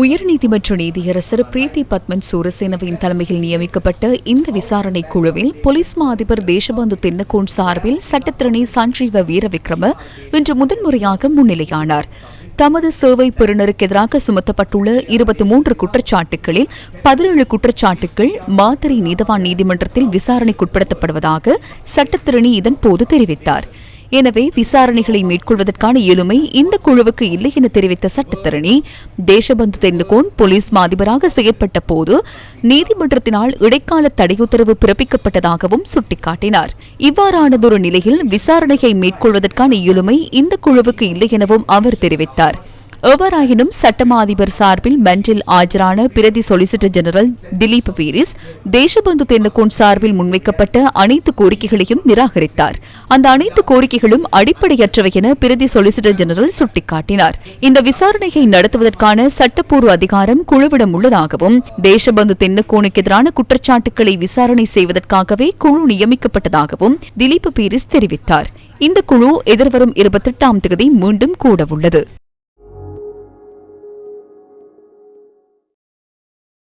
உயர்நீதிமன்ற நீதியரசர் பிரீத்தி பத்மன் சூரசேனவின் தலைமையில் நியமிக்கப்பட்ட இந்த விசாரணை குழுவில் போலீஸ் மா அதிபர் தேசபந்து தென்னகோன் சார்பில் சட்டத்திரணி சஞ்சீவ வீரவிக்ரம இன்று முதன்முறையாக முன்னிலையானார். தமது சேவை பெறுநருக்கு எதிராக சுமத்தப்பட்டுள்ள இருபத்தி மூன்று குற்றச்சாட்டுகளில் பதினேழு குற்றச்சாட்டுகள் மாதிரி நீதவான் நீதிமன்றத்தில் விசாரணைக்குட்படுத்தப்படுவதாக சட்டத்திரணி இதன்போது தெரிவித்தார். எனவே விசாரணைகளை மேற்கொள்வதற்கான இயலுமை இந்த குழுவுக்கு இல்லை என தெரிவித்த சட்டத்தரணி தேசபந்து தெரிந்துகோன் போலீஸ் மாதிபராக செயற்பட்ட போது நீதிமன்றத்தினால் இடைக்கால தடையுத்தரவு பிறப்பிக்கப்பட்டதாகவும் சுட்டிக்காட்டினார். இவ்வாறானதொரு நிலையில் விசாரணையை மேற்கொள்வதற்கான இயலுமை இந்த குழுவுக்கு இல்லை எனவும் அவர் தெரிவித்தார். எவ்வாறாயினும் சட்டமா அதிபர் சார்பில் மன்றில் ஆஜரான பிரதி சொலிசிட்டர் ஜெனரல் திலீப் பீரிஸ் தேசபந்து தென்னகோன் சார்பில் முன்வைக்கப்பட்ட அனைத்து கோரிக்கைகளையும் நிராகரித்தார். அந்த அனைத்து கோரிக்கைகளும் அடிப்படையற்றவை என பிரதி சொலிசிட்டர் ஜெனரல் சுட்டிக்காட்டினார். இந்த விசாரணையை நடத்துவதற்கான சட்டப்பூர்வ அதிகாரம் குழுவிடம் உள்ளதாகவும் தேசபந்து தென்னகோனுக்கு எதிரான குற்றச்சாட்டுகளை விசாரணை செய்வதற்காகவே குழு நியமிக்கப்பட்டதாகவும் திலீப் பீரிஸ் தெரிவித்தார். இந்த குழு எதிர்வரும் இருபத்தெட்டாம் தேதி மீண்டும் கூடவுள்ளது